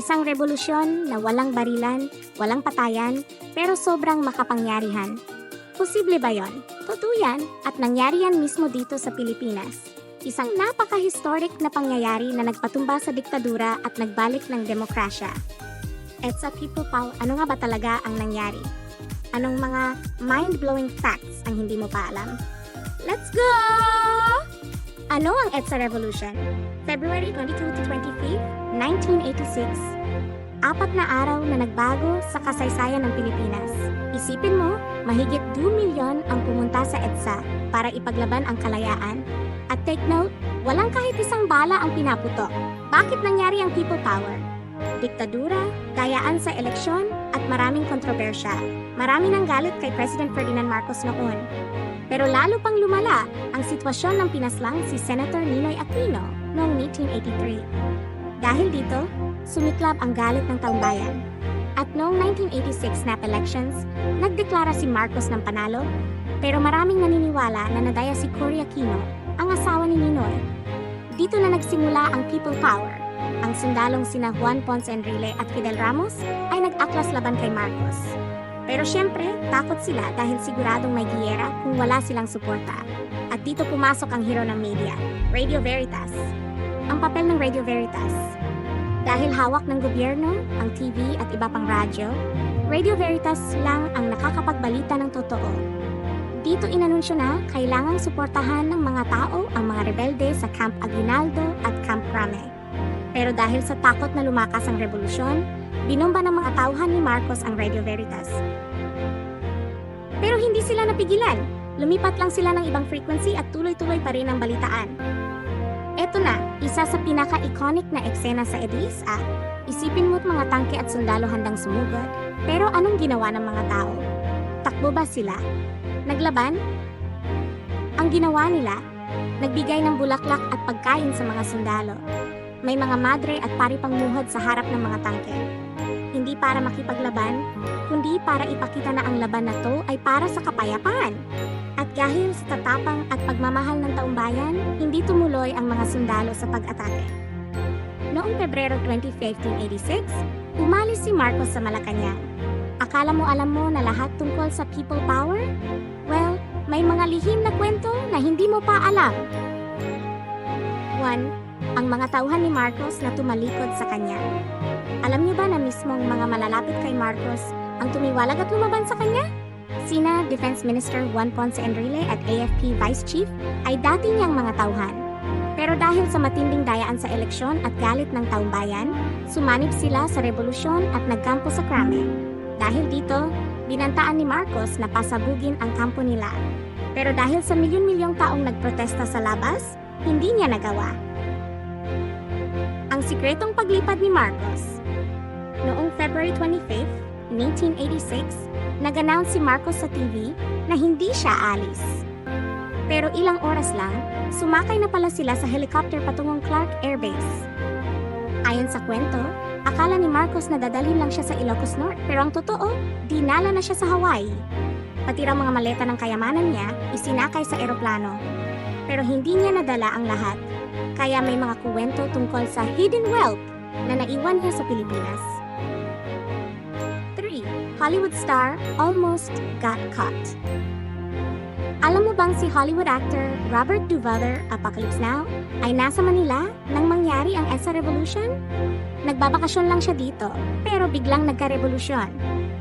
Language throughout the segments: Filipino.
Isang revolusyon na walang barilan, walang patayan, pero sobrang makapangyarihan. Posible ba yon? Totoo yan at nangyari yan mismo dito sa Pilipinas. Isang napaka-historic na pangyayari na nagpatumba sa diktadura at nagbalik ng demokrasya. At sa people power, ano nga ba talaga ang nangyari? Anong mga mind-blowing facts ang hindi mo pa alam? Let's go! Ano ang EDSA Revolution? February 22 to 25, 1986. Apat na araw na nagbago sa kasaysayan ng Pilipinas. Isipin mo, mahigit 2 milyon ang pumunta sa EDSA para ipaglaban ang kalayaan. At take note, walang kahit isang bala ang pinaputok. Bakit nangyari ang people power? Diktadura, gayaan sa eleksyon, at maraming kontrobersya. Marami ng galit kay President Ferdinand Marcos noon. Pero lalo pang lumala ang sitwasyon ng pinaslang si Senator Ninoy Aquino noong 1883. Dahil dito, sumiklab ang galit ng taumbayan. At noong 1986 snap elections, nagdeklara si Marcos ng panalo, pero maraming naniniwala na nadaya si Cory Aquino, ang asawa ni Ninoy. Dito na nagsimula ang people power. Ang sundalong sina Juan Ponce Enrile at Fidel Ramos ay nag-aklas laban kay Marcos. Pero syempre, takot sila dahil siguradong may giyera kung wala silang suporta. At dito pumasok ang hero ng media, Radio Veritas. Ang papel ng Radio Veritas. Dahil hawak ng gobyerno, ang TV at iba pang radyo, Radio Veritas lang ang nakakapagbalita ng totoo. Dito inanunsyo na kailangang suportahan ng mga tao ang mga rebelde sa Camp Aguinaldo at Camp Crame. Pero dahil sa takot na lumakas ang revolusyon, binomba ng mga tauhan ni Marcos ang Radio Veritas. Pero hindi sila napigilan. Lumipat lang sila ng ibang frequency at tuloy-tuloy pa rin ang balitaan. Eto na, isa sa pinaka-iconic na eksena sa Edlis ah. Isipin mo't mga tangke at sundalo handang sumugod. Pero anong ginawa ng mga tao? Takbo ba sila? Naglaban? Ang ginawa nila, nagbigay ng bulaklak at pagkain sa mga sundalo. May mga madre at pari pangmuhod sa harap ng mga tangke. Hindi para makipaglaban, kundi para ipakita na ang laban na to ay para sa kapayapaan. Dahil sa tatapang at pagmamahal ng taumbayan, hindi tumuloy ang mga sundalo sa pag-atake. Noong Pebrero 20, 1586, umalis si Marcos sa Malacanang. Akala mo alam mo na lahat tungkol sa people power? Well, may mga lihim na kwento na hindi mo pa alam. 1. Ang mga tauhan ni Marcos na tumalikod sa kanya. Alam niyo ba na mismong mga malalapit kay Marcos ang tumiwalag at lumaban sa kanya? Sina Defense Minister Juan Ponce Enrile at AFP Vice Chief ay dati niyang mga tauhan. Pero dahil sa matinding dayaan sa eleksyon at galit ng taumbayan, sumanib sila sa revolusyon at nagkampo sa krame. Dahil dito, binantaan ni Marcos na pasabugin ang kampo nila. Pero dahil sa milyon-milyong taong nagprotesta sa labas, hindi niya nagawa. Ang sikretong paglipad ni Marcos Noong February 25, 1986, nag-announce si Marcos sa TV na hindi siya alis. Pero ilang oras lang, sumakay na pala sila sa helicopter patungong Clark Air Base. Ayon sa kwento, akala ni Marcos na dadalhin lang siya sa Ilocos North pero ang totoo, dinala na siya sa Hawaii. Pati raw mga maleta ng kayamanan niya, isinakay sa eroplano. Pero hindi niya nadala ang lahat. Kaya may mga kuwento tungkol sa hidden wealth na naiwan niya sa Pilipinas. 3. Hollywood star almost got caught. Alam mo bang si Hollywood actor Robert Duvall, Apocalypse Now, ay nasa Manila nang mangyari ang EDSA Revolution? Nagbabakasyon lang siya dito, pero biglang nagka-revolusyon.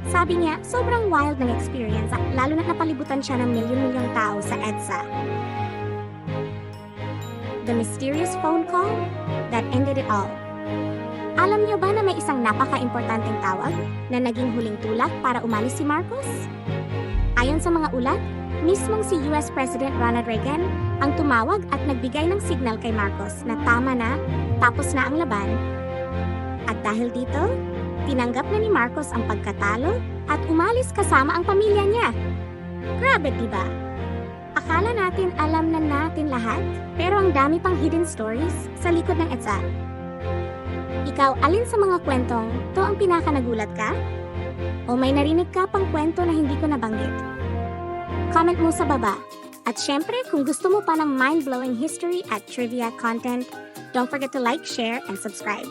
Sabi niya, sobrang wild ng experience, lalo na napalibutan siya ng milyon-milyong tao sa EDSA. The mysterious phone call that ended it all. Alam niyo ba na may isang napaka-importanteng tawag na naging huling tulak para umalis si Marcos? Ayon sa mga ulat, mismong si US President Ronald Reagan ang tumawag at nagbigay ng signal kay Marcos na tama na, tapos na ang laban. At dahil dito, tinanggap na ni Marcos ang pagkatalo at umalis kasama ang pamilya niya. Grabe, di ba? Akala natin alam na natin lahat, pero ang dami pang hidden stories sa likod ng EDSA. Ikaw, alin sa mga kwentong to ang pinaka nagulat ka? O may narinig ka pang kwento na hindi ko nabanggit? Comment mo sa baba. At syempre, kung gusto mo pa ng mind-blowing history at trivia content, don't forget to like, share, and subscribe.